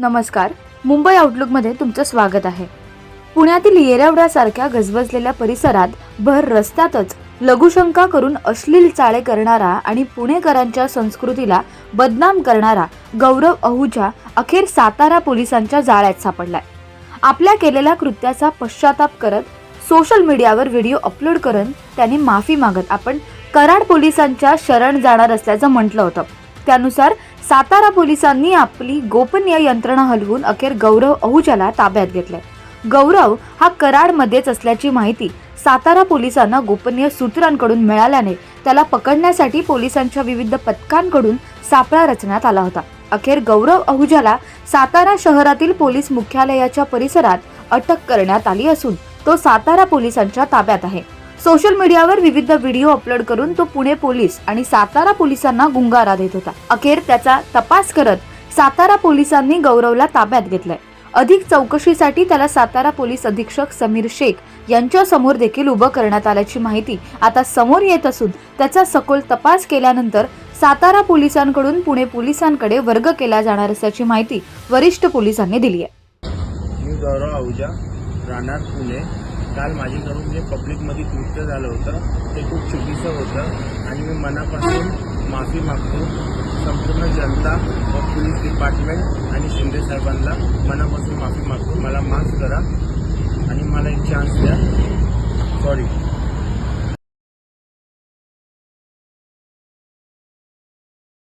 नमस्कार. मुंबई आउटलुकमध्ये तुमचं स्वागत आहे. पुण्यातील येरावड्यासारख्या गजबजलेल्या परिसरात भर रस्त्यातच लघुशंका करून अश्लील चाळे करणारा आणि पुणेकरांच्या संस्कृतीला बदनाम करणारा गौरव अहुजा अखेर सातारा पोलिसांच्या जाळ्यात सापडलाय. आपल्या केलेल्या कृत्याचा पश्चाताप करत सोशल मीडियावर व्हिडिओ अपलोड करून त्याने माफी मागत आपण कराड पोलिसांच्या शरण जाणार असल्याचं म्हटलं होतं. त्यानुसार सातारा पोलिसांनी आपली गोपनीय यंत्रणा हलवून अखेर गौरव अहुजाला ताब्यात घेतलाय. गौरव हा कराडमध्येच असल्याची माहिती सातारा पोलिसांना गोपनीय सूत्रांकडून मिळाल्याने त्याला पकडण्यासाठी पोलिसांच्या विविध पथकांकडून सापळा रचण्यात आला होता. अखेर गौरव अहुजाला सातारा शहरातील पोलीस मुख्यालयाच्या परिसरात अटक करण्यात आली असून तो सातारा पोलिसांच्या ताब्यात आहे. सोशल मीडियावर विविध व्हिडिओ अपलोड करून तो पुणे पोलीस आणि सातारा पोलिसांना गुंगारा देत होता. अखेर त्याचा तपास करत सातारा पोलिसांनी गौरवला ताब्यात घेतलाय. अधिक चौकशीसाठी त्याला सातारा पोलीस अधीक्षक समीर शेख यांच्या समोर देखील उभं करण्यात आल्याची माहिती आता समोर येत असून त्याचा सखोल तपास केल्यानंतर सातारा पोलिसांकडून पुणे पोलिसांकडे वर्ग केला जाणार असल्याची माहिती वरिष्ठ पोलिसांनी दिली आहे. मी गौरव राहणार पुणे. काल माझ्याकडून जे पब्लिकमध्ये कृत्य झालं होतं ते खूप चुकीचं होतं आणि मी मनापासून माफी मागतो. संपूर्ण जनता व पोलीस डिपार्टमेंट आणि शिंदे साहेबांना मनापासून माफी मागतो. मला माफ करा.